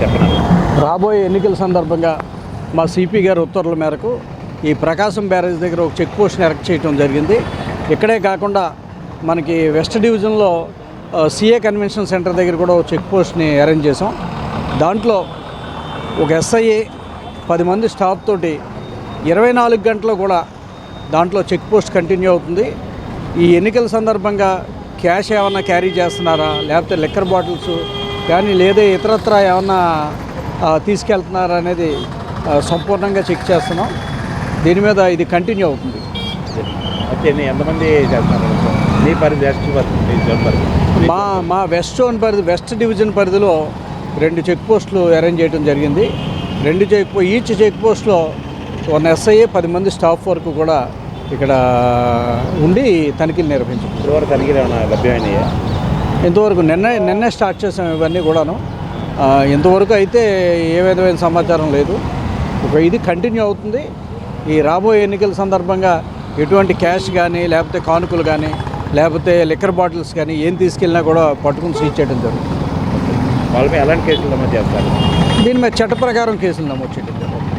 చెప్పండి రాబోయే ఎన్నికల సందర్భంగా మా సిపి గారి ఉత్తర్వుల మేరకు ఈ ప్రకాశం బ్యారేజ్ దగ్గర ఒక చెక్ పోస్ట్ని ఎరెక్ట్ చేయడం జరిగింది. ఇక్కడే కాకుండా మనకి వెస్ట్ డివిజన్లో సిఏ కన్వెన్షన్ సెంటర్ దగ్గర కూడా ఒక చెక్ పోస్ట్ని అరేంజ్ చేసాం దాంట్లో ఒక ఎస్ఐ పది మంది స్టాఫ్ తోటి ఇరవై నాలుగు గంటలు కూడా దాంట్లో చెక్ పోస్ట్ కంటిన్యూ అవుతుంది. ఈ ఎన్నికల సందర్భంగా క్యాష్ ఏమన్నా క్యారీ చేస్తున్నారా? లేకపోతే లిక్కర్ బాటిల్స్ కానీ లేదా ఇతరత్ర ఏమన్నా తీసుకెళ్తున్నారా అనేది సంపూర్ణంగా చెక్ చేస్తున్నాం. దీని మీద ఇది కంటిన్యూ అవుతుంది. ఓకే ఎంతమంది చేస్తున్నారు? మీ పరిధి వెస్ట్ పరిధి మీ మా వెస్ట్ జోన్ పరిధి వెస్ట్ డివిజన్ పరిధిలో రెండు చెక్ పోస్టులు అరేంజ్ చేయడం జరిగింది. రెండు చెక్ పో ఈచ్ చెక్ పోస్ట్లో వన్ ఎస్ఐఏ పది మంది స్టాఫ్ వరకు కూడా ఇక్కడ ఉండి తనిఖీలు నిర్వహించాం ఇప్పటివరకు తనిఖీలు ఏమైనా లభ్యమైనాయా? ఇంతవరకు నిన్న నిన్నే స్టార్ట్ చేసాం ఇవన్నీ కూడాను. ఇంతవరకు అయితే ఏ విధమైన సమాచారం లేదు. ఒక ఇది కంటిన్యూ అవుతుంది. ఈ రాబోయే ఎన్నికల సందర్భంగా ఎటువంటి క్యాష్ కానీ లేకపోతే కానుకలు కానీ లేకపోతే లిక్కర్ బాటిల్స్ కానీ ఏం తీసుకెళ్ళినా కూడా పట్టుకుని సీజ్ చేయడం జరుగుతుంది. వాళ్ళ మీద ఎలాంటి కేసులు నమోదు చేస్తారు? దీని మీద చట్ట ప్రకారం కేసులు నమోదు చేయడం జరుగుతుంది.